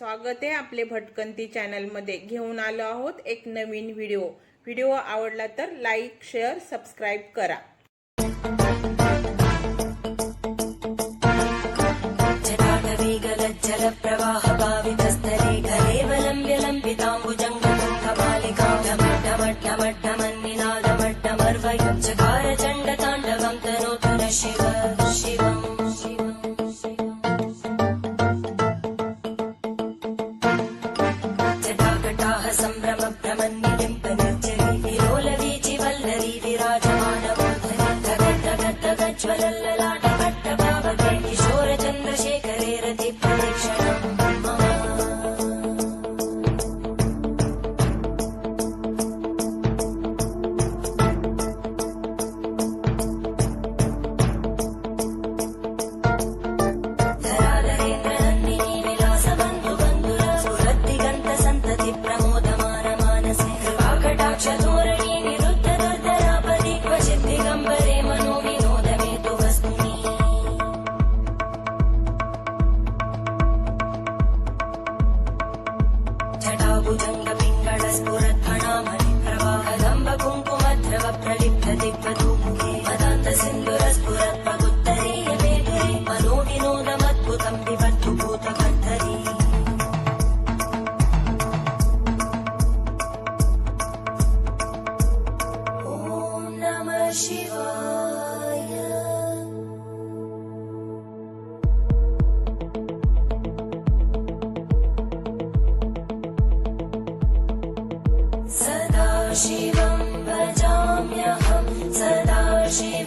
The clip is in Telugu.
स्वागत आहे आपले भटकंती चॅनलमध्ये. घेऊन आलो आहोत एक नवीन व्हिडिओ. व्हिडिओ आवडला तर लाईक शेअर सबस्क्राईब करा. जटाटवीगलज्जलप्रवाहभावितस्तरे धगद्धगद्धगज्ज्वलल्ललाटपट्टभावके దిగ్గదు పదాంత సింధు రస్పురత్వ గుత్తరీయ మేధురి మనో వినోదమద్భుతం వివత్తు భూత గంధరీ ఓం నమ శివాయ సదా శివ machine.